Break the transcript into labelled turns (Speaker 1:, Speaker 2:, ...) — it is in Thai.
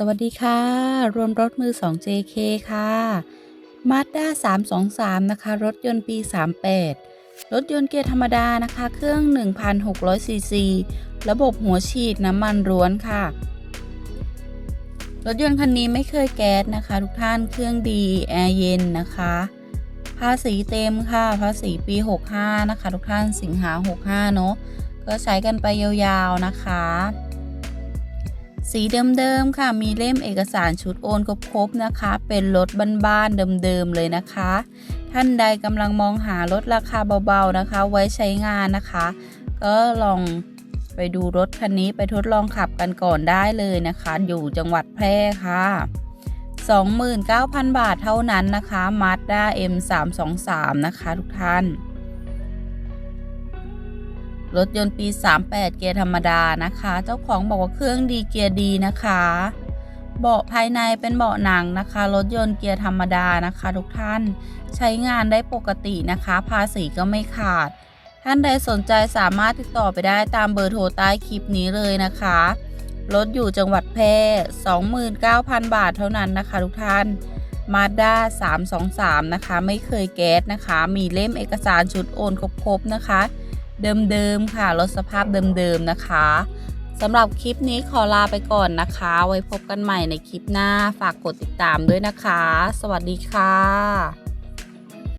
Speaker 1: สวัสดีค่ะ รวมรถมือ 2 JK ค่ะ Mazda 323 นะคะ รถยนต์ปี 38 รถยนต์เกียร์ธรรมดานะคะ เครื่อง 1,600 ซีซี ระบบหัวฉีดน้ำมันร้วนค่ะ รถยนต์คันนี้ไม่เคยแก๊สนะคะ ทุกท่าน เครื่องดี แอร์เย็นนะคะ ภาษีเต็มค่ะ ภาษีปี 65 นะคะ ทุกท่าน สิงหา 65 เนอะก็ใช้กันไปยาวๆนะคะ สีเดิมๆค่ะมีเล่มเอกสารชุดโอนครบๆนะคะ เป็นรถบ้านๆเดิมๆเลยนะคะ ท่านใดกำลังมองหารถราคาเบาๆนะคะ ไว้ใช้งานนะคะ ก็ลองไปดูรถคันนี้ไปทดลองขับกันก่อนได้เลยนะคะ อยู่จังหวัดแพร่ค่ะ 29,000 บาทเท่านั้นนะคะ Mazda M323 นะคะทุกท่าน รถยนต์ปี 38 เกียร์ธรรมดานะคะ เจ้าของบอกว่าเครื่องดีเกียร์ดีนะคะ เบาะภายในเป็นเบาะหนังนะคะ รถยนต์เกียร์ธรรมดานะคะ ทุกท่านใช้งานได้ปกตินะคะ ภาษีก็ไม่ขาด ท่านใดสนใจสามารถติดต่อไปได้ตามเบอร์โทรใต้คลิปนี้เลยนะคะรถอยู่จังหวัดแพร่29,000 บาทเท่านั้นนะคะ ทุกท่าน Mazda 323 นะคะ ไม่เคยแก๊สนะคะ มีเล่มเอกสารชุดโอนครบๆนะคะ เดิมๆค่ะรถสภาพเดิมๆนะคะสำหรับคลิปนี้ขอลาไปก่อนนะคะ ไว้พบกันใหม่ในคลิปหน้าฝากกดติดตามด้วยนะคะ สวัสดีค่ะ